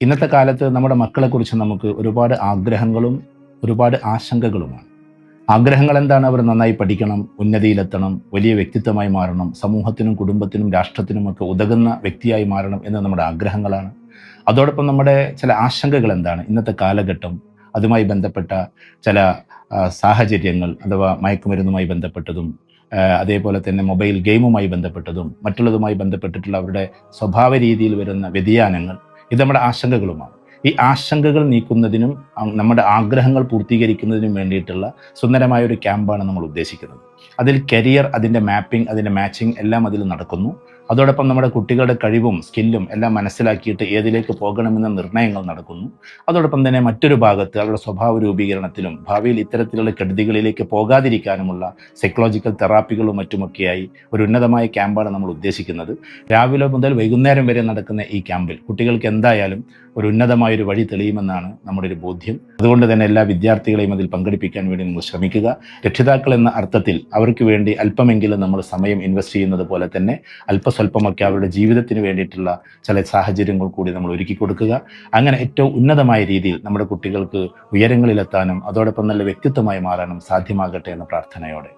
ഇന്നത്തെ കാലത്ത് നമ്മുടെ മക്കളെക്കുറിച്ച് നമുക്ക് ഒരുപാട് ആഗ്രഹങ്ങളും ഒരുപാട് ആശങ്കകളുമാണ്. ആഗ്രഹങ്ങൾ എന്താണ്? അവർ നന്നായി പഠിക്കണം ഉന്നതിയിലെത്തണം വലിയ വ്യക്തിത്വമായി മാറണം സമൂഹത്തിനും കുടുംബത്തിനും രാഷ്ട്രത്തിനും ഒക്കെ ഉതകുന്ന വ്യക്തിയായി മാറണം എന്ന് നമ്മുടെ ആഗ്രഹങ്ങളാണ്. അതോടൊപ്പം നമ്മുടെ ചില ആശങ്കകൾ എന്താണ്? ഇന്നത്തെ കാലഘട്ടം അതുമായി ബന്ധപ്പെട്ട ചില സാഹചര്യങ്ങൾ അഥവാ മയക്കുമരുന്നുമായി ബന്ധപ്പെട്ടതും അതേപോലെ തന്നെ മൊബൈൽ ഗെയിമുമായി ബന്ധപ്പെട്ടതും മറ്റുള്ളതുമായി ബന്ധപ്പെട്ടിട്ടുള്ള അവരുടെ സ്വഭാവ രീതിയിൽ വരുന്ന വ്യതിയാനങ്ങൾ ഇത് നമ്മുടെ ആശങ്കകളുമാണ്. ഈ ആശങ്കകൾ നീക്കുന്നതിനും നമ്മുടെ ആഗ്രഹങ്ങൾ പൂർത്തീകരിക്കുന്നതിനും വേണ്ടിയിട്ടുള്ള സുന്ദരമായ ഒരു ക്യാമ്പാണ് നമ്മൾ ഉദ്ദേശിക്കുന്നത്. അതിൽ കരിയർ അതിന്റെ മാപ്പിംഗ് അതിന്റെ മാച്ചിങ് എല്ലാം അതിൽ നടക്കുന്നു. അതോടൊപ്പം നമ്മുടെ കുട്ടികളുടെ കഴിവും സ്കില്ലും എല്ലാം മനസ്സിലാക്കിയിട്ട് ഏതിലേക്ക് പോകണമെന്ന നിർണയങ്ങൾ നടക്കുന്നു. അതോടൊപ്പം തന്നെ മറ്റൊരു ഭാഗത്ത് അവരുടെ സ്വഭാവ രൂപീകരണത്തിലും ഭാവിയിൽ ഇത്തരത്തിലുള്ള കെടുതികളിലേക്ക് പോകാതിരിക്കാനുമുള്ള സൈക്കോളജിക്കൽ തെറാപ്പികളും മറ്റുമൊക്കെയായി ഒരു ഉന്നതമായ ക്യാമ്പാണ് നമ്മൾ ഉദ്ദേശിക്കുന്നത്. രാവിലെ മുതൽ വൈകുന്നേരം വരെ നടക്കുന്ന ഈ ക്യാമ്പിൽ കുട്ടികൾക്ക് എന്തായാലും ഒരു ഉന്നതമായ ഒരു വഴി തെളിയുമെന്നാണ് നമ്മുടെ ഒരു ബോധ്യം. അതുകൊണ്ട് തന്നെ എല്ലാ വിദ്യാർത്ഥികളെയും അതിൽ പങ്കെടുപ്പിക്കാൻ വേണ്ടി നിങ്ങൾ ശ്രമിക്കുക. രക്ഷിതാക്കൾ എന്ന അർത്ഥത്തിൽ അവർക്ക് വേണ്ടി അല്പമെങ്കിലും നമ്മൾ സമയം ഇൻവെസ്റ്റ് ചെയ്യുന്നത് പോലെ തന്നെ അല്പസ്വല്പമൊക്കെ അവരുടെ ജീവിതത്തിന് വേണ്ടിയിട്ടുള്ള ചില സാഹചര്യങ്ങൾ കൂടി നമ്മൾ ഒരുക്കി കൊടുക്കുക. അങ്ങനെ ഏറ്റവും ഉന്നതമായ രീതിയിൽ നമ്മുടെ കുട്ടികൾക്ക് ഉയരങ്ങളിലെത്താനും അതോടൊപ്പം നല്ല വ്യക്തിത്വമായി മാറാനും സാധ്യമാകട്ടെ എന്ന പ്രാർത്ഥനയോടെ.